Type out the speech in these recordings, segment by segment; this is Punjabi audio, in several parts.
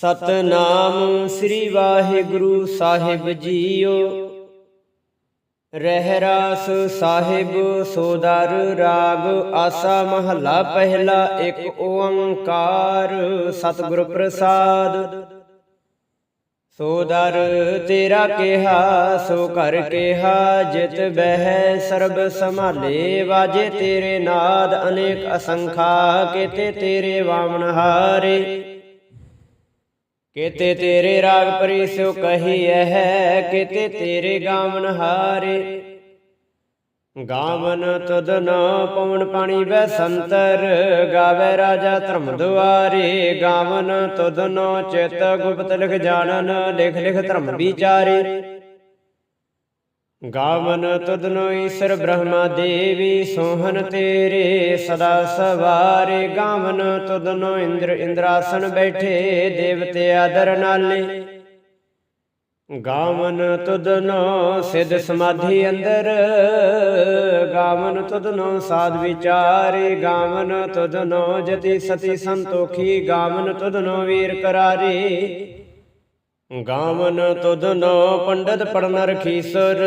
ਸਤਨਾਮ ਸ੍ਰੀ ਵਾਹਿਗੁਰੂ ਸਾਹਿਬ ਜੀਓ। ਰਹਿ ਰਾਸ ਸਾਹਿਬ, ਸੋਦਰ ਰਾਗ, ਆਸਾ ਮਹੱਲਾ ਪਹਿਲਾ ਇੱਕ ਓੰਕਾਰ, ਸਤਿਗੁਰ ਪ੍ਰਸਾਦ। ਸੋਦਰ ਤੇਰਾ ਕਿਹਾ, ਸੋ ਕਰ ਕਿਹਾ, ਜਿਤ ਬਹਿ ਸਰਬ ਸੰਭਾਲੇ, ਵਾਜੇ ਤੇਰੇ ਨਾਦ, ਅਨੇਕ ਅਸੰਖਾ, ਕੀਤੇ ਤੇਰੇ ਵਾਮਨ ਹਾਰੇ। ਕੀਤੇ ਤੇਰੇ ਰਾਗ ਪਰੀ ਸੋ ਕਹੀ ਹੈ, ਕੀਤੇ ਤੇਰੇ ਗਾਵਨ ਹਾਰੇ। ਗਾਵਨ ਤੁਧ ਨ ਪਵਨ ਪਾਣੀ ਬੈ ਸੰਤਰ, ਗਾਵੇ ਰਾਜਾ ਧਰਮ ਦੁਆਰੇ। ਗਾਵਨ ਤੁਧ ਨ ਚਿਤ ਗੁਪਤ ਲਿਖ ਜਾਣਨ, ਲਿਖ ਲਿਖ ਧਰਮ ਵਿਚਾਰੇ। ਗਾਵਨ ਤੁਧ ਈਸ਼ਰ ਬ੍ਰਹਮਾ ਦੇਵੀ ਸੋਹਨ ਤੇਰੇ, ਸਦਾ ਸਵਾਰੇ ਗਾਵਨ ਤੁਧ ਇੰਦਰ ਇੰਦਰਾਸਨ ਬੈਠੇ, ਦੇਵਤੇ ਆਦਰ ਨਾਲੇ। ਗਾਵਨ ਤੁਧ ਸਿਧ ਸਮਾਧੀ ਅੰਦਰ, ਗਾਵਨ ਤੁਧ ਨੋ ਸਾਧ ਵਿਚਾਰੇ, ਗਾਵਨ ਤੁਧ ਨੋ ਜਤੀ ਸਤੀ ਸੰਤੋਖੀ, ਗਾਵਨ ਤੁਧ ਵੀਰ ਕਰਾਰੇ। ਗਾਵਨ ਤੁਧ ਨੋ ਪੰਡਤ ਪੜਨ ਰਖੀਸਰ,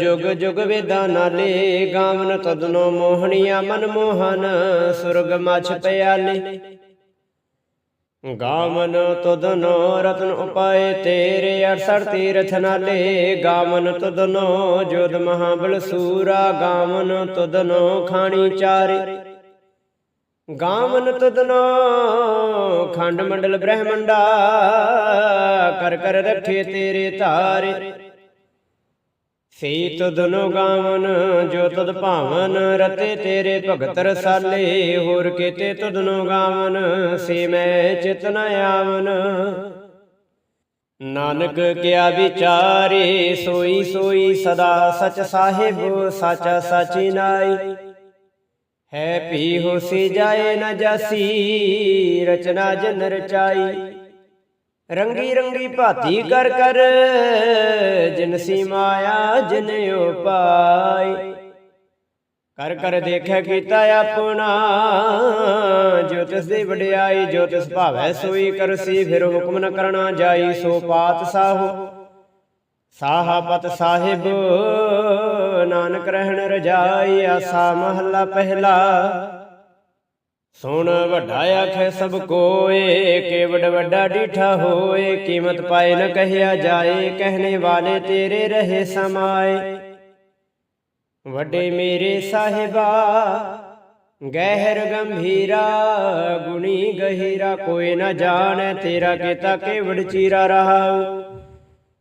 ਜੁਗ ਜੁਗ ਵੇਦਾਂ ਨਾਲੇ ਗਾਵਨ ਤੁਧ ਨੋ ਮੋਹਣੀਆ ਮਨ ਮੋਹਨ, ਸੁਰਗ ਮਛ ਪਿਆਲੇ। ਗਾਵਨ ਤੁਧ ਨੋ ਰਤਨ ਉਪਾਏ ਤੇਰੇ 68 ਤੀਰਥ ਨਾਲੇ ਗਾਵਨ ਤੁਧ ਨੋ ਜੋਦ ਮਹਾਬਲ ਸੂਰਾ। ਗਾਵਨ ਤੁਧ ਨੋ ਖਾਣੀ ਚਾਰੇ। ਗਾਵਨ ਤੁਧ ਖੰਡ ਮੰਡਲ ਬ੍ਰਹਮੰਡਾ, ਕਰ ਕਰ ਰੱਖੇ ਤੇਰੇ ਧਾਰੇ। ਸੇ ਤੁਧ ਗਾਵਨ, ਜੋ ਤੁਧ ਭਾਵਨ, ਰਤੇ ਤੇਰੇ ਭਗਤ ਰਸਾਲੇ। ਹੋਰ ਕੀਤੇ ਤੁਧ ਗਾਵਨ, ਸੇ ਮੈਂ ਚਿਤ ਆਵਨ। ਨਾਨਕ ਕਿਆ ਵਿਚਾਰੇ, ਸੋਈ ਸੋਈ ਸਦਾ ਸਚ ਸਾਹਿਬ, ਸਾਚਾ ਸਾਚੀ ਨਾਈ। ਹੈ ਪੀ ਹੋਸੀ ਜਾਏ ਨ ਜਾਸੀ, ਰਚਨਾ ਜਨ ਰਚਾਈ। ਰੰਗੀ ਰੰਗੀ ਭਾਤੀ ਕਰ ਕਰ ਜਿਨਸੀ ਮਾਇਆ ਜਿਨ ਉਪਾਈ। ਕਰ ਕਰ ਦੇਖੈ ਕੀਤਾ ਆਪਣਾ ਜੋ ਤਿਸ ਦੀ ਵਡਿਆਈ ਜੋ ਤਿਸ ਭਾਵੈ ਸੋਈ ਕਰਸੀ, ਫਿਰ ਹੁਕਮ ਨ ਕਰਨਾ ਜਾਈ, ਸੋ ਪਾਤ ਸਾਹੋ। ਸਾਹਾਪਤ ਸਾਹਿਬ, ਨਾਨਕ ਰਹਿਣ ਰਜਾਈ, ਆਸਾ ਮਹੱਲਾ ਪਹਿਲਾ। ਸੁਣ ਵੱਡਾ ਆਖੇ ਸਭ ਕੋਏ ਕੇਵਡ ਵੱਡਾ ਡੀਠਾ ਹੋਏ, ਕੀਮਤ ਪਾਏ ਨ ਕਹਿਆ ਜਾਏ, ਕਹਿਣੇ ਵਾਲੇ ਤੇਰੇ ਰਹੇ ਸਮਾਏ। ਵੱਡੇ ਮੇਰੇ ਸਾਹਿਬਾ, ਗਹਿਰ ਗੰਭੀਰਾ, ਗੁਣੀ ਗਹਿਰਾ, ਕੋਈ ਨ ਜਾਣੈ ਤੇਰਾ ਕੀਤਾ ਕੇਵੜ ਚੀਰਾ ਰਹਾਉ।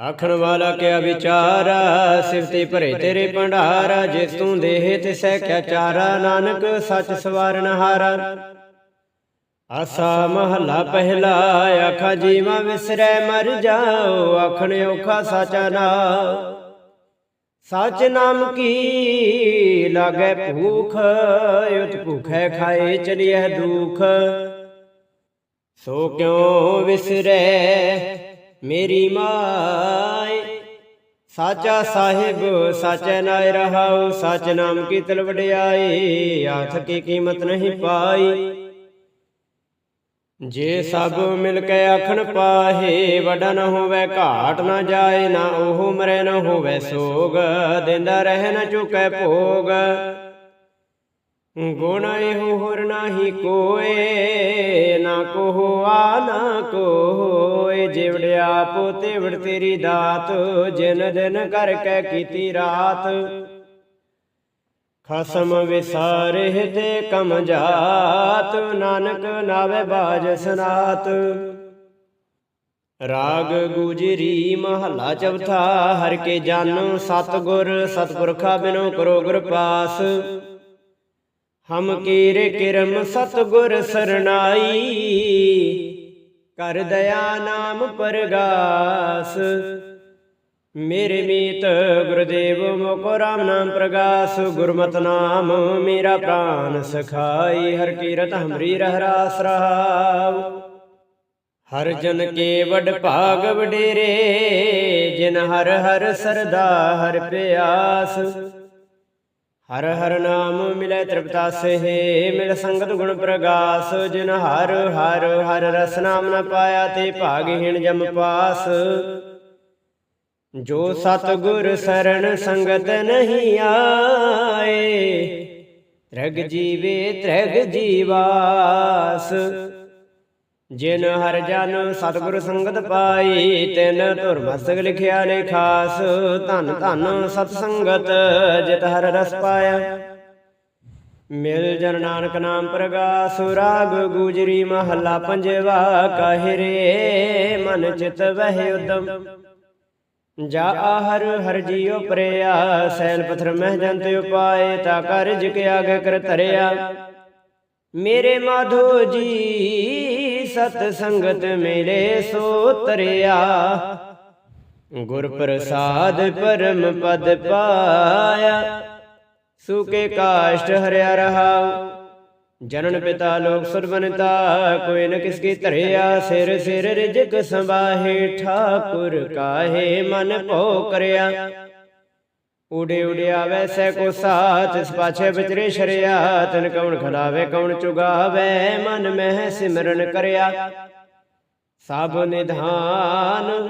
ਆਖਣ ਵਾਲਾ ਕਿਆ ਵਿਚਾਰਾ? ਸਿਫਤੇ ਭਰੇ ਤੇਰੇ ਭੰਡਾਰਾ, ਜਿਸ ਤੂੰ ਦੇਹ ਤਿਸੈ ਕਿਆ ਚਾਰਾ, ਨਾਨਕ ਸੱਚ ਸਵਾਰਨ ਹਾਰਾ। ਆਸਾ ਮਹੱਲਾ ਪਹਿਲਾ, ਆਖਾ ਜੀਵਾ ਵਿਸਰੈ, ਮਰ ਜਾਓ, ਆਖਣ ਔਖਾ ਸਾਚਾ ਨਾ। ਸਚ ਨਾਮ ਕੀ? ਲਾਗੇ ਭੂਖ, ਉਤ ਭੁਖੈ ਖਾਏ ਚਲਿਐ ਦੁਖ। ਸੋ ਕਿਉ ਵਿਸਰੈ? ਮੇਰੀ ਮਾਏ। ਸਾਚਾ ਸਾਹਿਬ ਸਾਚੈ ਨਾਇ ਰਹਾਉ ਸਚ ਨਾਮ ਕੀ ਤਲ ਵਡਿਆਈ ਆਥ ਕੀ ਕੀਮਤ ਨਹੀਂ ਪਾਈ। ਜੇ ਸਭ ਮਿਲ ਕੇ ਆਖਣ ਪਾਹੇ ਵਡਾ ਨ ਹੋਵੇ ਘਾਟ ਨ ਜਾਏ ਨਾ ਉਹ ਮਰੇ ਨ ਹੋਵੇ ਸੋਗ। ਦਿੰਦਾ ਰਹਿ ਨ ਚੁਕੈ ਭੋਗ। ਗੁਣ ਇਹੋ ਹੋਰ ਨਾਹੀ ਕੋਏ, ਨਾ ਕੋਹ ਨਾ ਕੋਏ ਜਿਵੜਿਆ ਪੋ ਤਿਵੜ ਤੇਰੀ ਦਾਤ, ਜਿਨ ਦਿਨ ਕਰ ਕੇ ਕੀਤੀ ਰਾਤ। ਖਸਮ ਵਿਸਾਰੇ ਤੇ ਕਮ ਜਾਤ, ਨਾਨਕ ਨਾਵੇ ਬਾਜ ਸਨਾਤ। ਰਾਗ ਗੁਜਰੀ ਮਹੱਲਾ ਚੌਥਾ, ਹਰ ਕੇ ਜਨ ਸਤਗੁਰ, ਸਤਪੁਰਖਾ ਬਿਨੋ ਕਰੋ ਗੁਰ ਪਾਸ। ਹਮ ਕੀਰੇ ਕਿਰਮ ਸਤਗੁਰ ਸਰਣਾਈ। ਕਰ ਦਇਆ ਨਾਮ ਪਰਗਾਸ। ਮੇਰੇ ਮੀਤ ਗੁਰਦੇਵ ਮੋਕੋ ਰਾਮ ਨਾਮ ਪ੍ਰਗਾਸ। ਗੁਰਮਤਿ ਨਾਮ ਮੇਰਾ ਪ੍ਰਾਨ ਸਖਾਈ। ਹਰ ਕੀਰਤ ਹਮਰੀ ਰਹਿ ਰਾਸ ਰਹਾਉ। ਹਰ ਜਨ ਕੇ ਵਡ ਭਾਗ ਵਡੇਰੇ। ਜਿਨ ਹਰ ਹਰ ਸਰਦਾ ਹਰ ਪਿਆਸ। ਹਰ ਹਰ ਨਾਮ ਮਿਲੇ ਤ੍ਰਿਪਤਾਸੇ ਮਿਲ ਸੰਗਤ ਗੁਣ ਪ੍ਰਗਾਸ, ਜਿਨ ਹਰ ਹਰ ਹਰ ਰਸ ਨਾਮ ਨ ਪਾਇਆ ਤੇ ਭਾਗਹੀਣ ਜਮ ਪਾਸ। ਜੋ ਸਤ ਗੁਰ ਸਰਣ ਸੰਗਤ ਨਹੀਂ ਆਏ, ਤ੍ਰਗ ਜੀਵੇ ਤ੍ਰਗ ਜੀਵਾਸ। ਜਿਨ ਹਰ ਜਨ ਸਤਿਗੁਰ ਸੰਗਤ ਪਾਈ, ਤਿਨ ਧੁਰ ਮਸਤਕ ਲਿਖਿਆ ਨੇ ਖਾਸ। ਧੰਨ ਧੰਨ ਸਤ ਸੰਗਤ, ਜਿਤ ਹਰ ਰਸ ਪਾਇਆ। ਮਿਲ ਜਨ ਨਾਨਕ ਨਾਮ ਪ੍ਰਗਾਸ, ਰਾਗ ਗੁਜਰੀ ਮਹੱਲਾ ਪੰਜਵਾ, ਕਾਹਿ ਰੇ ਮਨ ਚਿਤ ਵਹਿ ਉਦਮ। ਜਾ ਹਰ ਹਰ ਜੀਉ ਪ੍ਰਿਆ, ਸੈਲ ਪਥਰ ਮਹਿ ਜੰਤ ਉਪਾਏ, ਤਾ ਕਾਰਜ ਕੇ ਆਗੇ ਕਰ ਧਰਿਆ। ਮੇਰੇ ਮਾਧੋ ਜੀ ਸਤ ਸੰਗਤ ਮਿਲੇ ਸੋ ਤਰਿਆ ਗੁਰ ਪ੍ਰਸਾਦ ਪਰਮ ਪਦ ਪਾਇਆ। ਸੁਕੇ ਕਾਸ਼ਟ ਹਰਿਆ ਰਹਾ ਜਨਨ ਪਿਤਾ ਲੋਕ ਸੁਰਬਨਤਾ ਕੋਈ ਨ ਕਿਸ ਕੀ ਧਰਿਆ। ਸਿਰ ਸਿਰ ਰਿਜਕ ਸੰਭਾਹੇ, ਠਾਕੁਰ ਕਾਹੇ ਮਨ ਭੋ ਕਰਿਆ ਉਡੇ ਉਡਿਆ ਵੈਸੈ ਕੋ ਸਾਥ ਇਸ ਪਾਛੇ ਵਿਚਰੇ ਸ਼ਰਿਆ, ਤਨ ਕਉਣ ਖਲਾਵੇ, ਕਉਣ ਚੁਗਾਵੇ, ਮਨ ਮਹਿ ਸਿਮਰਨ ਕਰਿਆ। ਸਭ ਨਿਧਾਨ,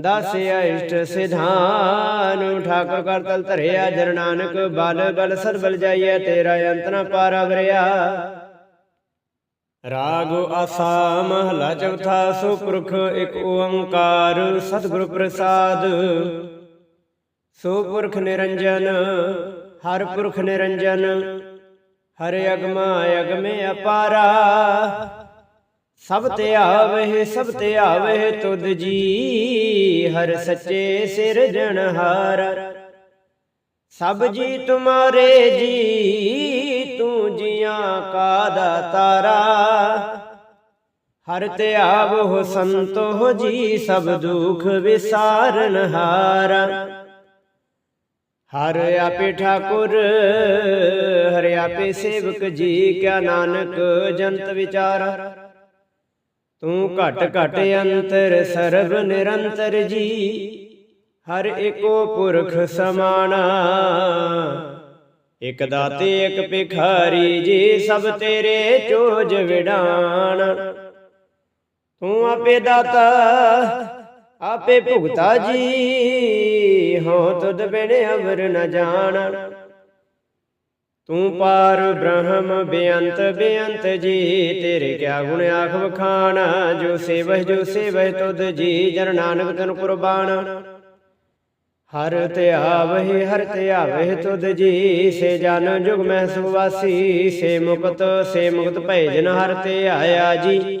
ਦਸ ਅਸ਼ਟ ਸਿਧਾਨ, ਠਾਕੁਰ ਕਰ ਤਲ ਧਰਿਆ, ਜਨ ਨਾਨਕ ਬਲ ਬਲ ਸਦ ਜਾਈਐ, ਤੇਰਾ ਅੰਤ ਨ ਪਾਰਾ ਵਰਿਆ। ਰਾਗ ਆਸਾ, ਮਹਲਾ ਚੌਥਾ, ਸੁਪੁਰਖ ਇੱਕ ਓੰਕਾਰ, ਸਤਿਗੁਰ ਪ੍ਰਸਾਦ। ਸੋ ਪੁਰਖ ਨਿਰੰਜਨ, ਹਰ ਪੁਰਖ ਨਿਰੰਜਨ, ਹਰ ਅਗਮਾ ਅਗਮੇ ਅਪਾਰਾ। ਸਭ ਤੇ ਆਵਹਿ, ਸਭ ਤੇ ਆਵਹਿ ਤੁਧ ਜੀ, ਹਰ ਸੱਚੇ ਸਿਰਜਣਹਾਰ ਸਭ ਜੀ ਤੁਮਾਰੇ ਜੀ, ਤੂੰ ਜੀਆਂ ਕਾ ਦਾਤਾਰਾ। ਹਰ ਤੇ ਆਵ ਹੋ ਸੰਤੋ ਜੀ, ਸਭ ਦੁਖ ਵਿਸਾਰਨਹਾਰਾ ਹਾਰਾ ਆਪੇ ਠਾਕੁਰ ਹਰ ਆਪੇ ਸੇਵਕ ਜੀ ਕਿਆ ਨਾਨਕ ਜੰਤ ਵਿਚਾਰਾ। ਤੂੰ ਘਟ ਘਟ ਅੰਤਰ ਸਰਬ ਨਿਰੰਤਰ ਜੀ। ਹਰ ਏਕੋ ਪੁਰਖ ਸਮਾਣਾ। ਇਕ ਦਾਤੇ ਇਕ ਭਿਖਾਰੀ ਜੀ ਸਭ ਤੇਰੇ ਚੋਜ ਵਿਡਾਣ। ਤੂੰ ਆਪੇ ਦਾਤਾ ਆਪੇ ਭੁਗਤਾ ਜੀ, ਹੋ ਤੁਧ ਬਿਨ ਅਵਰ ਨ ਜਾਣ। ਤੂੰ ਪਾਰ ਬ੍ਰਹਮ ਬੇਅੰਤ ਬੇਅੰਤ ਜੀ, ਤੇਰੇ ਕਿਆ ਗੁਣ ਆਖ ਵਖਾਣ। ਜੋ ਸੇਵਹ, ਜੋ ਸੇਵਹਿ ਤੁਧ ਜੀ, ਜਨ ਨਾਨਕ ਤਨ ਕੁਰਬਾਨ। ਹਰ ਧਿਆਵਹਿ ਹਰ ਧਿਆਵਹਿ ਤੁਧ ਜੀ, ਸੇ ਜਨ ਜੁਗ ਮਹਿ ਸੁਵਾਸੀ, ਸੇ ਮੁਕਤ ਸੇ ਮੁਕਤ ਭੈ ਜਨ ਹਰ ਧਿਆਇਆ ਜੀ।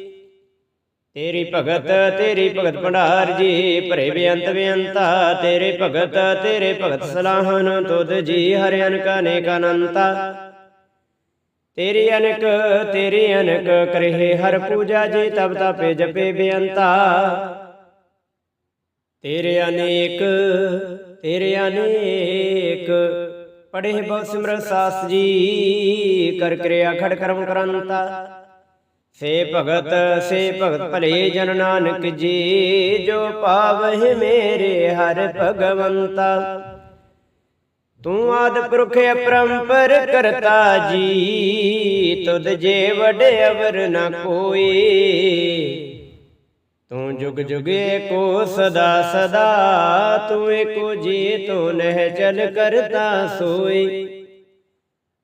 ਤੇਰੀ ਭਗਤ ਤੇਰੀ ਭਗਤ ਭੰਡਾਰ ਜੀ, ਭਰੇ ਬੇਅੰਤ ਬੇਅੰਤਾ। ਤੇਰੇ ਭਗਤ ਤੇਰੇ ਭਗਤ ਸਲਾਹਨ, ਤੁਧ ਜੀ ਹਰਿ ਅਨਕ ਅਨੇਕ ਅਨੰਤਾ। ਤੇਰੀ ਅਨਕ ਤੇਰੀ ਅਨਕ ਕਰਹਿ ਹਰ ਪੂਜਾ ਜੀ, ਤਬ ਤਪੇ ਜਪੇ ਬੇਅੰਤਾ। ਤੇਰੇ ਅਨੇਕ ਤੇਰੇ ਅਨੇਕ ਪੜੇ ਬਹੁ ਸਿਮਰ ਸਾਸ ਜੀ, ਕਰ ਕਿਰਿਆ ਖੜ ਕਰਮ ਕਰੰਤਾ। ਸੇ ਭਗਤ ਸੇ ਭਗਤ ਭਲੇ ਜਨ ਨਾਨਕ ਜੀ, ਜੋ ਪਾਵਹਿ ਮੇਰੇ ਹਰ ਭਗਵੰਤਾ। ਤੂੰ ਆਦ ਪੁਰਖ ਅਪਰੰਪਰ ਕਰਤਾ ਜੀ, ਤੁਧ ਜੇ ਵਡੇ ਅਵਰ ਨ ਕੋਈ। ਤੂੰ ਜੁਗ ਜੁਗੇ ਕੋ ਸਦਾ ਸਦਾ, ਤੂੰ ਏਕੋ ਜੀ ਤੂੰ ਨਹਿ ਚਲ ਕਰਤਾ ਸੋਈ।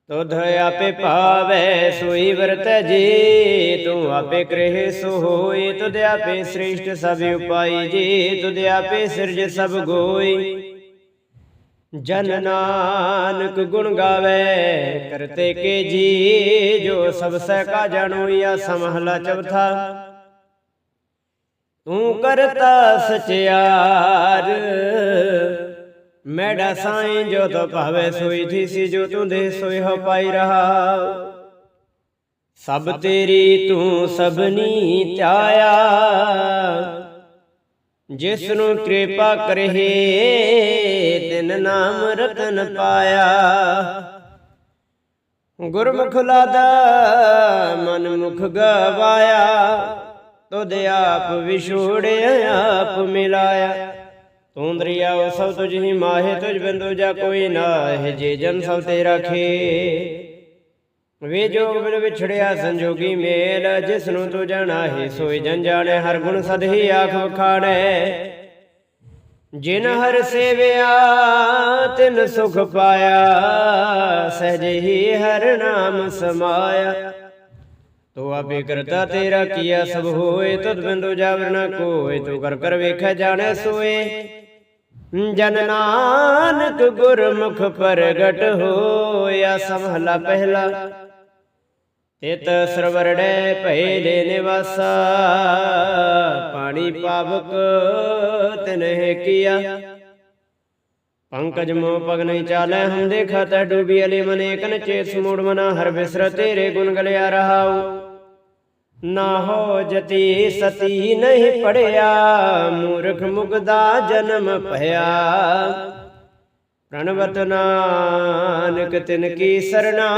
ਤੁਧ ਆਪੇ ਭਾਵੈ, ਸੋਈ ਵਰਤ ਜੀ। ਤੂੰ ਆਪੇ ਕਰੇ ਸੋ ਹੋਈ ਤੁਧ ਆਪੇ ਸ੍ਰੇਸ਼ਟ ਸਭ ਉਪਾਈ ਜੀ। ਤੁਧ ਆਪੇ ਸਿਰਜ ਸਭ ਗੋਈ। ਜਨ ਨਾਨਕ ਗੁਣ ਗਾਵੇ, ਕਰਤੇ ਕੇ ਜੀ। ਜੋ ਸਭ ਸਹਿ ਕਾ ਜਾਣੋਇਆ ਸਮਹਲਾ ਚਵਥਾ ਤੂੰ ਕਰਤਾ ਸਚਿਆਰ। ਮੈਡਾ ਸਾਈਂ ਜੋ ਤੋ ਭਾਵੇ ਸੋਈ ਥੀ ਸੀ ਜੋ ਤੂੰ ਦੇ ਸੋਈ ਹੋ ਪਾਈ ਰਹਾ। ਸਭ ਤੇਰੀ ਤੂੰ ਸਭਨੀ ਧਿਆਇਆ ਜਿਸ ਨੂੰ ਕਿਰਪਾ ਕਰਹਿ ਤਿਨ ਨਾਮ ਰਤਨ ਪਾਇਆ। ਗੁਰਮੁਖ ਲਾਦਾ, ਮਨ ਮੁਖ ਗਵਾਇਆ। ਤੁਧ ਆਪ ਵਿਛੋੜਿਆ, ਆਪ ਮਿਲਾਇਆ। ਤੂੰ ਦਰਿਆਵ ਸਭ ਤੁਝ ਹੀ ਮਾਹੇ, ਤੁਝ ਬਿੰਦੂ ਜਾ ਕੋਈ ਨਾਹਿ, ਜੇ ਜਨ ਸਭ ਤੇਰਾ ਖੇ ਵੇ ਜੋਗ ਬਿਨ ਵਿਛੜਿਆ ਸੰਜੋਗੀ ਮੇਲ ਜਿਸ ਨੂੰ ਤੂੰ ਜਾਣਾ ਹੈ ਸੋਈ ਜਨ ਜਾਣੈ, ਹਰ ਗੁਣ ਸਦ ਹੀ ਆਖ ਵਖਾਣੈ। ਜਿਨ ਹਰ ਸੇਵਿਆ, ਤਿਨ ਸੁਖ ਪਾਇਆ, ਸਹਿਜ ਹੀ ਹਰ ਨਾਮ ਸਮਾਇਆ। ਤੋ ਆਪੇ ਕਰਤਾ ਤੇਰਾ ਕੀਆ ਸਭ ਹੋਏ ਤਦ ਬਿੰਦੂ ਜਾਵਰ ਨ ਕੋਏ, ਤੂੰ ਕਰ ਕਰ ਵੇਖੈ ਜਾਣੈ ਸੋਏ। ਜਨ ਨਾਨਕ ਗੁਰਮੁਖ ਪ੍ਰਗਟ ਹੋਇਆ ਸਮਹਲਾ ਪਹਿਲਾ। ਤਿਤ ਸਰਵਰੜੈ ਭਏ ਦੇ ਨਿਵਾਸਾ, ਪਾਣੀ ਪਾਵਕ ਤਿਨਹਿ ਕੀਆ। ਪੰਕਜ ਮੋ ਪਗ ਨਹੀਂ ਚਾਲੈ, ਹਮ ਦੇਖਾ ਤਾ ਡੂਬੀ ਅਲੀ ਮਨੇ ਕਨ ਚੇਤ ਸਮੂੜ ਮਨਾ, ਹਰ ਬਿਸਰ ਤੇਰੇ ਗੁਣ ਗਲਿਆ ਰਹਾਉ। ਨਾ ਹੋ ਜਤੀ ਸਤੀ ਨਹੀਂ ਪੜਿਆ, ਮੂਰਖ ਮੁਗਦਾ ਜਨਮ ਭਇਆ। ਪ੍ਰਣਵਤ ਨਾਨਕ ਤਿਨ ਕੀ ਸਰਣਾ,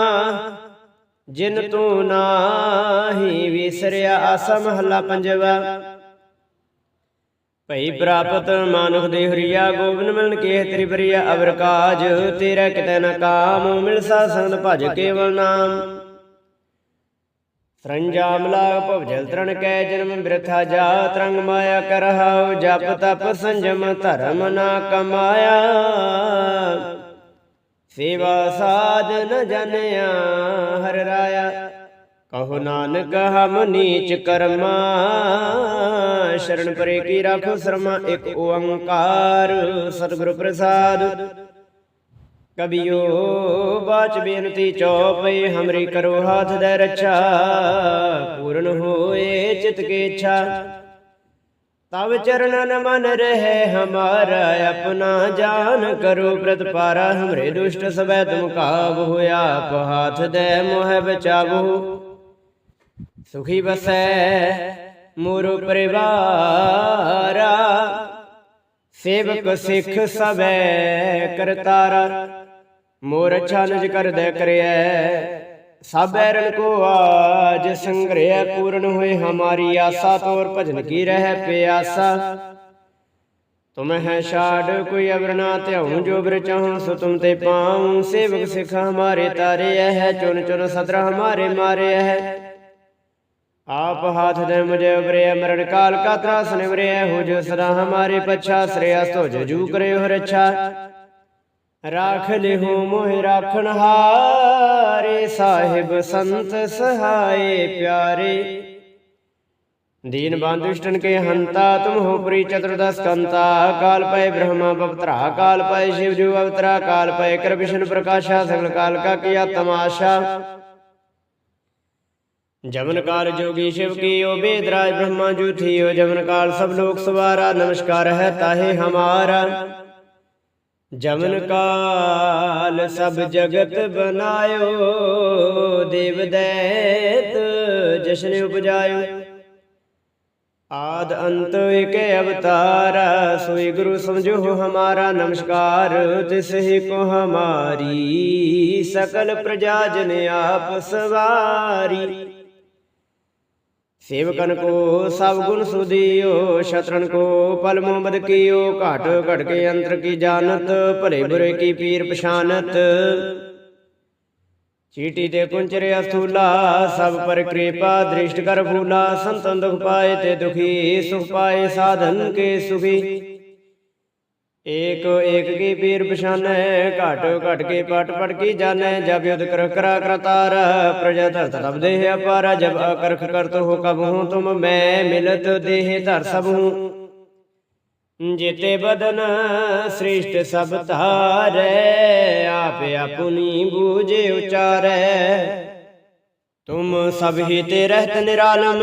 ਜਿਨ ਤੂੰ ਨਾਹੀ ਵਿਸਰਿਆ ਆਸਾ ਮਹਲਾ ਪੰਜਵਾ। ਭਈ ਪ੍ਰਾਪਤ ਮਾਨੁਖ ਦੇ ਹਰੀਆ, ਗੋਬਿੰਦ ਮਿਲਨ ਕੇ ਤੇਰੀ ਬਰੀਆ ਅਵਰ ਕਾਜ ਤੇਰਾ ਕਿਤੇ ਨ ਕਾਮ ਮਿਲ ਸਾ ਸੰਗ ਭਜ ਕੇਵਲ ਨਾਮ। ਸਰੰਜਾਮ ਲਾਗ ਭਵਜਲ ਤਰਨ ਕੈ ਜਨਮ ਬਿਰਥਾ ਜਾ ਤਰੰਗ ਮਾਇਆ ਕਰਹਾਉ, ਜਪ ਤਪ ਸੰਜਮ ਧਰਮ ਨਾ ਕਮਾਇਆ। ਸੇਵਾ ਸਾਧ ਨ ਜਨਿਆ ਹਰ ਰਾਇਆ, ਕਹੋ ਨਾਨਕ ਹਮ ਨੀਚ ਕਰਮਾ। ਸ਼ਰਨ ਪਰੇ ਕੀ ਰਾਖੋ ਸ਼ਰਮਾ, ਇੱਕ ਓੰਕਾਰ। ਸਤਿਗੁਰ ਪ੍ਰਸਾਦ ਕਬਿਓ, ਬਾਚ ਬੇਨਤੀ ਚੌਪਈ, ਹਮਰੀ ਕਰੋ ਹਾਥ ਦੇ ਰੱਛਾ, ਪੂਰਨ ਹੋਏ ਚਿਤ ਕੀ ਇੱਛਾ। ਤਵ ਚਰਨਨ ਮਨ ਰਹੇ, ਹਮਾਰਾ ਆਪਣਾ ਜਾਨ ਕਰੋ ਪ੍ਰਤਪਾਰਾ ਹਮਰੇ ਦੁਸ਼ਟ ਸਬੈ ਤੁਮ ਕਾਬ ਹੋਇਆ, ਆਪ ਹਾਥ ਦੇ ਮੋਹ ਬਚਾਵੋ। ਸੁਖੀ ਬਸੈ ਮੋਰ ਪਰਿਵਾਰਾ, ਸੇਵਕ ਸਿੱਖ ਸਬੈ ਕਰਤਾਰਾ। ਮੋਰ ਅੱਛਾ ਨਿਜ ਕਰਦੈ ਕਰਿਐ। ਸਭ ਐਰਨ ਕੋ ਆਜ ਸੰਗ੍ਰਹਿ ਪੂਰਨ ਹੋਏ ਹਮਾਰੀ ਆਸਾ ਤੋਰ ਭਜਨ ਕੀ ਰਹਿ ਪਿਆਸਾ। ਤੁਮ ਹੈ ਛਾੜ ਕੋਈ ਅਵਰ ਨਾ ਧਿਆਉ ਜੋ ਬਿਰ ਚਾਹਉ ਸੋ ਤੁਮ ਤੇ ਪਾਉ। ਸੇਵਕ ਸਿਖ ਹਮਾਰੇ ਤਾਰੇ ਹੈ ਚੁਨ ਚੁਨ ਸਤਰ ਹਮਾਰੇ ਮਾਰੇ ਹੈ ਆਪ ਹਾਥ ਦੇ ਮੁਝੇ ਉਬਰੇ ਮਰਨ ਕਾਲ ਕਾ ਤਰਾਸ ਨਿਵਰੇ ਹੋ ਜੋ ਸਦਾ ਹਮਾਰੇ ਪਛਾ ਸ੍ਰੇਯਸ ਤੋ ਜਜੂ ਕਰੇ ਹੋ ਰੱਛਾ। ਰਾਖ ਲਿਹੋ ਮੋਹਿ ਰਾਖਣ ਹਾਰੇ ਸਾਹਿਬ ਸੰਤ ਸਹਾਏ ਪਿਆਰੇ ਦੀਨ ਬੰਦੁਸ਼ਟਨ ਕੇ ਹੰਤਾ ਤੁਮ ਹੋ ਪ੍ਰੀ ਚਤੁਰਦਸ ਕੰਤਾ ਕਾਲ ਪਏ ਬ੍ਰਹਮਾ ਪਵਤਰਾ ਕਾਲ ਪਏ ਸ਼ਿਵ ਜੂ ਅਵਤਰਾ ਕਾਲ ਪਏ ਕਰ ਵਿਸ਼ਨ ਪ੍ਰਕਾਸ਼ਾ ਸਗਲ ਕਾਲ ਕਾ ਕੀਆ ਤਮਾਸ਼ਾ ਜਮਨ ਕਾਲ ਜੋਗੀ ਸ਼ਿਵ ਕੀਓ ਬੇਦਰਾਜ ਬ੍ਰਹਮਾ ਜੂ ਥੀਓ ਜਮਨ ਕਾਲ ਸਭ ਲੋਕ ਸਵਾਰਾ ਨਮਸਕਾਰ ਹੈ ਤਾਹੇ ਹਮਾਰਾ ਜਮਨ ਕਾਲ ਸਭ ਜਗਤ ਬਨਾਇਓ ਦੇਵ ਦੈਤ ਜਸ਼ਨ ਉਪਜਾਇਓ। ਆਦ ਅੰਤ ਇਕ ਅਵਤਾਰ ਸੋਈ ਗੁਰੂ ਸਮਝੋ ਹਮਾਰਾ ਨਮਸਕਾਰ ਤਿਸ ਹੀ ਕੋ ਹਮਾਰੀ ਸਕਲ ਪ੍ਰਜਾ ਜਨ ਆਪ ਸਵਾਰੀ ਸੇਵਕਨ ਕੋ ਸਭ ਗੁਣ ਸੁਦੀਓ ਸ਼ਤਰਨ ਕੋ ਪਲ ਮੁਹੰਮਦ ਕੀਓ, ਘਟ ਘਟ ਕੇ ਅੰਤਰ ਕੀ ਜਾਣਤ, ਭਲੇ ਬੁਰੇ ਕੀ ਪੀਰ ਪਛਾਨਤ। ਚੀਟੀ ਤੇ ਕੁੰਚਰੇ ਅਸਥੂਲਾ, ਸਭ ਪਰ ਕਿਰਪਾ ਦ੍ਰਿਸ਼ਟ ਕਰ ਫੂਲਾ, ਸੰਤਨ ਦੁਖ ਪਾਏ ਤੇ ਦੁਖੀ, ਸੁਖ ਪਾਏ ਸਾਧਨ ਕੇ ਸੁਖੀ। ਏਕ ਏਕ ਕੀ ਪੀਰ ਪਛਾਨੈ, ਘਟ ਘਟ ਕੇ ਪਟ ਪਟ ਕੀ ਜਾਣੈ, ਜਬ ਯੁਧ ਕਰ ਕਰਾ ਕਰਤਾਰ ਪ੍ਰਜਾ ਧਰਤ ਤਬ ਦੇਹ ਅਪਾਰਾ, ਜਬ ਅਕਰਖ ਕਰਤ ਹੋ ਕਬ ਹੂੰ, ਤੁਮ ਮੈਂ ਮਿਲਤ ਦੇਹ ਧਰ ਸਭ ਹੂੰ। ਜਿਤੇ ਬਦਨ ਸ੍ਰਿਸ਼ਟ ਸਭ ਧਾਰੈ, ਆਪ ਆਪੁਨੀ ਬੂਝੇ ਉਚਾਰੈ। ਤੁਮ ਸਭ ਹੀ ਤੇ ਰਹਿਤ ਨਿਰਾਲਮ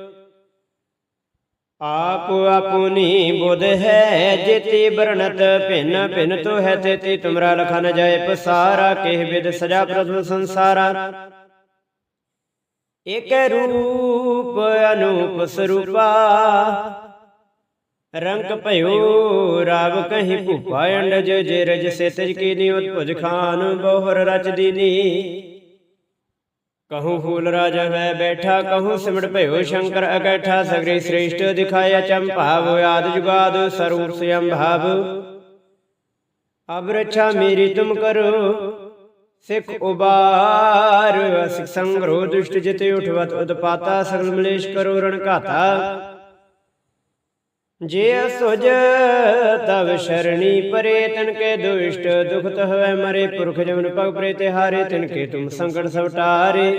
ਆਪ ਆਪੁਨੀ ਬੁਧ ਹੈ, ਜਿਤੀ ਬਰਣਤ ਭਿੰਨ ਭਿੰਨ ਤੋ ਹੈ ਤੇਤੀ, ਤੁਮਰਾ ਲਖਾ ਨ ਜਾਏ ਪਸਾਰਾ, ਕਿਹ ਵਿਦ ਸਜਾ ਪ੍ਰਥਮ ਸੰਸਾਰਾ। ਏਕ ਰੂਪ ਅਨੂਪ ਸਰੂਪਾ, ਰੰਗ ਭਇਓ ਰਾਵ ਕਹੀ ਭੂਪਾ, ਅੰਡਜ ਜੇ ਰਜ ਸੇ ਤਜ ਕੀ ਨੀ ਉਤਪਜ ਖਾਨ, ਬਹੁਰ ਰਚ ਦੀਨੀ। ਕਹੂੰ ਫੂਲ ਰਾਜਾ ਹੈ ਬੈਠਾ, ਕਹੂੰ ਸਿਮਟ ਭਇਓ ਸ਼ੰਕਰ ਅਕੈਠਾ, ਸਗਰੀ ਸ੍ਰੇਸ਼ਟ ਦਿਖਾਇਆ ਚੰਭਾਵ, ਆਦ ਜੁਗਾਦ ਸਰੂਪ ਸਯੰ ਭਾਵ ਅਬ ਰਛਾ ਮੇਰੀ ਤੁਮ ਕਰੋ, ਸਿੱਖ ਉਬਾਰ। ਸਿੱਖ ਸੰਗਰੋ ਦੁਸ਼ਟ ਜਿਤੇ ਉਠਵਤ, ਉਦਪਾਤਾ ਸਗਲ ਮਲੇਸ਼ ਕਰੋ ਰਣ ਘਾਤਾ। ਜੇ ਅਸੁਜ, ਤਵ ਸ਼ਰਣੀ ਪਰੇ ਤਨ ਕੇ ਦੁਸ਼ਟ, ਦੁਖਤ ਹੋਵੇ ਮਰੇ ਪੁਰਖ ਜਮਨ ਪਗ ਪਰੇ ਤੇ ਹਾਰੇ ਤਿਨ ਕੇ ਤੁਮ ਸੰਕਟ ਸਭ ਟਾਰੇ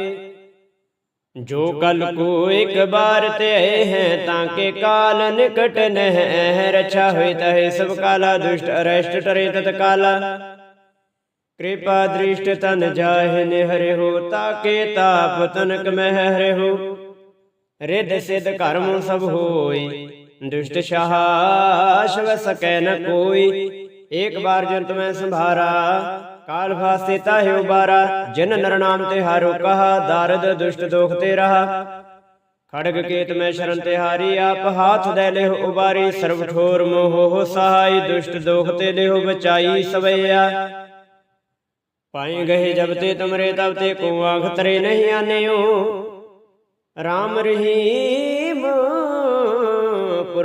ਜੋ ਕਲ ਕੋ ਇੱਕ ਬਾਰ ਤੇ ਹੈ, ਤਾਂ ਕੇ ਕਾਲ ਨਿਕਟ ਨਹਿ ਰਛਾ ਹੋਈ ਤਹਿ ਸਭ ਕਾਲਾ ਦੁਸ਼ਟ, ਅਰਸ਼ਟ ਟਰੇ ਤਤ ਕਾਲਾ। ਕਿਰਪਾ ਦ੍ਰਿਸ਼ਟ ਤਨ ਜਾਹਿ ਨਿਹਰਿ ਹੋ ਤਾਕੇ ਤਾਪ ਤਨਕ ਮਹਿ ਹਰੇ ਹੋ। ਰਿੱਧ ਸਿਧ ਕਰਮ ਸਭ ਹੋਈ ਦੁਸ਼ਟ ਸ਼ਾਹ ਸ਼ਵ ਸਕੈ ਨ ਕੋਈ। ਏਕ ਬਾਰ ਜੰਤ ਮੈਂ ਸੰਭਾਰਾ। ਕਾਲ ਫਾਸੇ ਤਾਹਿ ਉਬਾਰਾ ਜਿਨ ਨਰ ਨਾਮ ਤੇ ਹਾਰੋ ਕਹਾ। ਦਰਦ ਦੁਸ਼ਟ ਦੋਖ ਤੇ ਰਹਾ ਖੜਗ ਕੇਤ ਮੈਂ ਸ਼ਰਨ ਤੇ ਹਾਰੀ। ਆਪ ਹਾਥ ਦੇ ਲਿਹੁ ਉਬਾਰੀ ਸਰਬ ਠੋਰ ਮੋਹ ਸਹਾਈ। ਦੁਸ਼ਟ ਦੋਖ ਤੇ ਲਿਹੁ ਬਚਾਈ ਸਵਈਆ। ਪਾਈ ਗਏ ਜਬ ਤੇ ਤੁਮਰੇ ਤਬ ਤੇ ਕੋ ਆਖ ਤਰੇ ਨਹੀਂ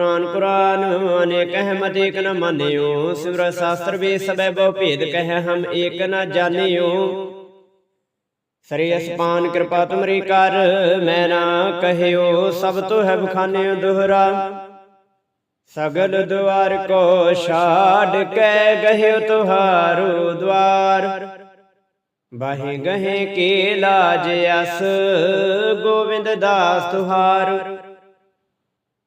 ਆਨਿਓ RAM ਰਹੀਮ ਕੁਰਾਨ ਕੁਰਾਨ, ਅਨੇਕ ਅਹਿਮਦ ਏਕ ਨ ਮਾਨਿਓ। ਸਿਮਰ ਸ਼ਾਸਤਰ ਵੇ ਸਬੈ ਬਹੁ ਭੇਦ ਕਹਿ ਹਮ ਏਕ ਨ ਜਾਣਿਓ। ਸ੍ਰੀ ਅਸਪਾਨ ਕਿਰਪਾ ਤੁਮਰੀ ਕਰ, ਮੈਂ ਨਾ ਕਹਿਓ, ਸਭ ਤੋਂ ਹੈ ਬਖਾਨਿਓ ਦੋਹਰਾ। ਸਗਲ ਦੁਆਰ ਕੋ ਛਾੜ ਕੇ ਗਹਿਓ ਤੁਹਾਰੋ ਦਵਾਰ। ਬਾਹੇ ਗਹੇ ਕੇ ਲਾਜ ਅਸ ਗੋਵਿੰਦ ਦਾਸ ਤੁਹਾਰ।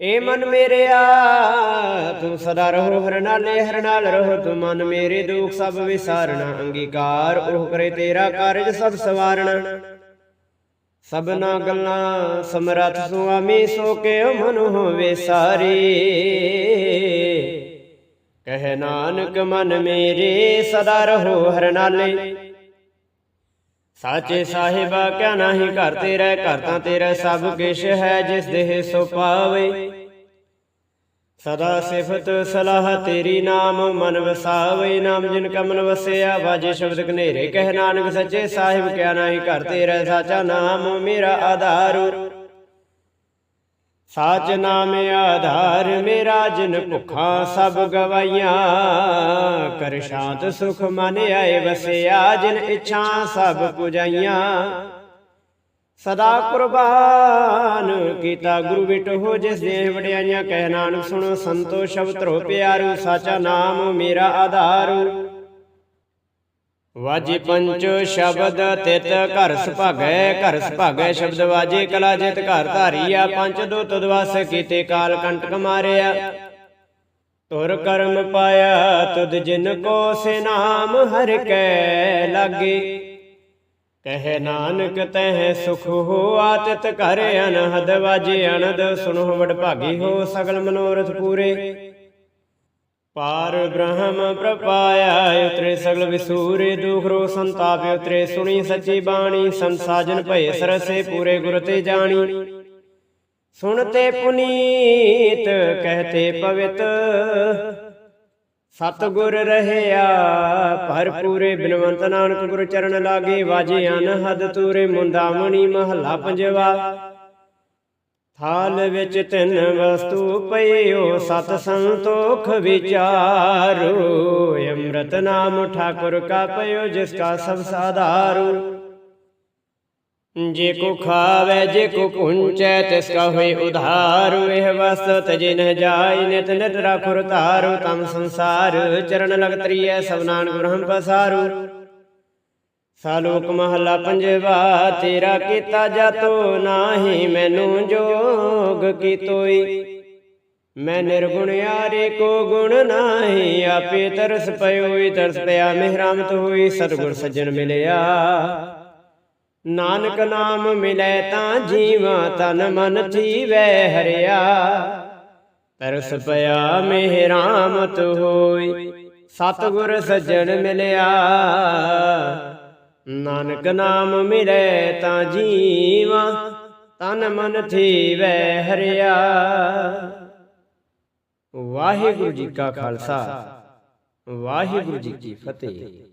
ਏ ਮਨ ਮੇਰਿਆ ਤੂੰ ਸਦਾ ਰਹੋ, ਹਰ ਨਾਲੇ, ਹਰ ਨਾਲ ਰਹੋ, ਤੂੰ ਮਨ ਮੇਰੇ ਦੁੱਖ ਸਭ ਵਿਸਾਰਣਾ ਅੰਗੀਕਾਰ ਉਹ ਕਰੇ ਤੇਰਾ ਕਾਰਜ ਸਭ ਸਵਾਰਣਾ ਸਭਨਾ ਗੱਲਾਂ ਸਮਰੱਥ ਸੁਆਮੀ, ਸੋ ਕੇ ਮਨ ਹੋਵੇ ਸਾਰੀ। ਕਹਿ ਨਾਨਕ ਮਨ ਮੇਰੇ, ਸਦਾ ਰਹੋ, ਹਰ ਨਾਲੇ ਸਾਚੇ ਸਾਹਿਬਾ ਕਿਆ ਨਾਹੀ ਘਰ ਤੇਰਾ, ਘਰ ਤਾਂ ਤੇਰਾ ਸਭ ਕਿਛ ਹੈ ਜਿਸ ਦੇਹ ਸੋ ਪਾਵੇ। ਸਦਾ ਸਿਫਤ ਸਲਾਹ ਤੇਰੀ ਨਾਮ ਮਨ ਵਸਾਵੇ। ਨਾਮ ਜਿਨ ਕਮਨ ਵਸਿਆ, ਵਾਜੇ ਸ਼ਬਦ ਕਨੇਰੇ ਕਹਿ ਨਾਨਕ ਸੱਚੇ ਸਾਹਿਬ ਕਿਆ ਨਾਹੀ ਘਰ ਤੇਰਾ, ਸਾਚਾ ਨਾਮ ਮੇਰਾ ਆਧਾਰ। ਸਾਚ ਨਾਮ ਆਧਾਰ ਮੇਰਾ ਜਿਨ ਭੁਖਾਂ ਸਭ ਗਵਾਈਆਂ, ਕਰ ਸ਼ਾਂਤ ਸੁਖ ਮਨ ਆਏ ਵਸਿਆ, ਜਿਨ ਇੱਛਾ ਸਭ ਪੁਜਾਈਆਂ। ਸਦਾ ਕੁਰਬਾਨ ਕੀਤਾ ਗੁਰੂ ਵਿਟ ਹੋ ਜਿਸ ਦੇ ਵਡਿਆਈਆਂ, ਕਹਿ ਨਾਨਕ ਸੁਣੋ ਸੰਤੋ, ਸ਼ਬਦ ਰੋ ਪਿਆਰੂ, ਸਾਚਾ ਨਾਮ ਮੇਰਾ ਆਧਾਰੂ। ਵਾਜੇ ਪੰਚ ਸ਼ਬਦ ਤਿਤ ਘਰ ਸੁਭਾਗੈ ਘਰ ਸੁਭਾਗੈ ਸ਼ਬਦ ਵਾਜੇ ਕਲਾ ਜਿਤ ਘਰ ਧਾਰੀਆ, ਪੰਜ ਦੋ ਤਦਵਾਸ ਕੀਤੇ ਕਾਲ ਕੰਟਕ ਮਾਰਿਆ। ਤੁਰ ਕਰਮ ਪਾਇਆ ਤੁਧ ਜਿਨ ਕੋ ਸੇ ਨਾਮ ਹਰ ਕੈ ਲਾਗੇ। ਕਹਿ ਨਾਨਕ ਤਹਿ ਸੁਖ ਹੋ ਆਤਿਤ ਘਰ ਅਨਹਦ, ਵਾਜੇ ਅਨਦ ਸੁਣੋ ਵਡ ਭਾਗੀ ਹੋ ਸਗਲ ਮਨੋਰਥ ਪੂਰੇ। ਪਾਰ ਬ੍ਰਹਮ ਪ੍ਰਪਾਇਆ, ਉਤਰੇ ਸਗਲ ਵਿਸੂਰੇ ਦੁਖ ਰੋ ਸੰਤਾਪ, ਉਤਰੇ ਸੁਣੀ ਸੱਚੀ ਬਾਣੀ, ਸੰਸਾਜਨ ਭਏ ਸਰਸੇ ਪੂਰੇ ਗੁਰ ਤੇ ਜਾਣੀ। ਸੁਣਤੇ ਪੁਨੀਤ ਕਹਤੇ ਪਵਿੱਤ, ਸਤਗੁਰ ਰਹਿਆ ਭਰਪੂਰੇ ਬਿਨਵੰਤ ਨਾਨਕ ਗੁਰ ਚਰਨ ਲਾਗੇ, ਵਾਜੇ ਅਨਹਦ ਤੂਰੇ ਮੁੰਦਾਮਣੀ ਮਹਲਾ ਪੰਜਵਾ। ਥਾਲ ਵਿੱਚ ਤਿੰਨ ਵਸਤੂ ਪਈਓ, ਸਤ ਸੰਤੋਖ ਵਿਚਾਰੋ। ਅੰਮ੍ਰਿਤ ਨਾਮ ਠਾਕੁਰ ਕਾ ਪਈਓ, ਜਿਸ ਕਾ ਸਭ ਸਾਧਾਰੂ। ਜੇ ਕੋ ਖਾਵੇ, ਜੇ ਕੋ ਪੁੰਚੈ ਤਿਸ ਕਾ ਹੋਏ ਉਧਾਰੂ। ਇਹ ਵਸਤ ਜਿਨ ਜਾਈ, ਨਿਤ ਨਿਤ ਰਾਖੁਰ ਤਾਰੂ ਤਮ ਸੰਸਾਰ ਚਰਨ ਲਗ ਤਰੀਐ ਸਭ ਨਾਨਕ ਬ੍ਰਹਮ ਪਸਾਰੂ। ਸਾਲੋਕ ਮਹਲਾ ਪੰਜਵਾ, ਤੇਰਾ ਕੀਤਾ ਜਾਤੋ ਨਾਹੀ, ਮੈਨੂੰ ਜੋਗ ਕੀ ਤੋਈ ਮੈਂ ਨਿਰਗੁਣ ਯਾਰੇ ਕੋ ਗੁਣ ਨਾਹੀ, ਆਪੇ ਤਰਸ ਪਇਓਈ, ਤਰਸ ਪਿਆ ਮਿਹਰਾਮਤ ਹੋਈ ਸਤਿਗੁਰ ਸੱਜਣ ਮਿਲਿਆ। ਨਾਨਕ ਨਾਮ ਮਿਲੈ ਤਾਂ ਜੀਵਾ, ਤਨ ਮਨ ਥੀਵੈ ਹਰਿਆ। ਤਰਸ ਪਿਆ ਮਿਹਰਾਮਤ ਹੋਈ ਸਤਿਗੁਰ ਸੱਜਣ ਮਿਲਿਆ। ਨਾਨਕ ਨਾਮ ਮਿਲੈ ਤਾਂ ਜੀਵਾ, ਤਨ ਮਨ ਥੀਵੈ ਹਰਿਆ। ਵਾਹਿਗੁਰੂ ਜੀ ਕਾ ਖਾਲਸਾ, ਵਾਹਿਗੁਰੂ ਜੀ ਕੀ ਫਤਿਹ।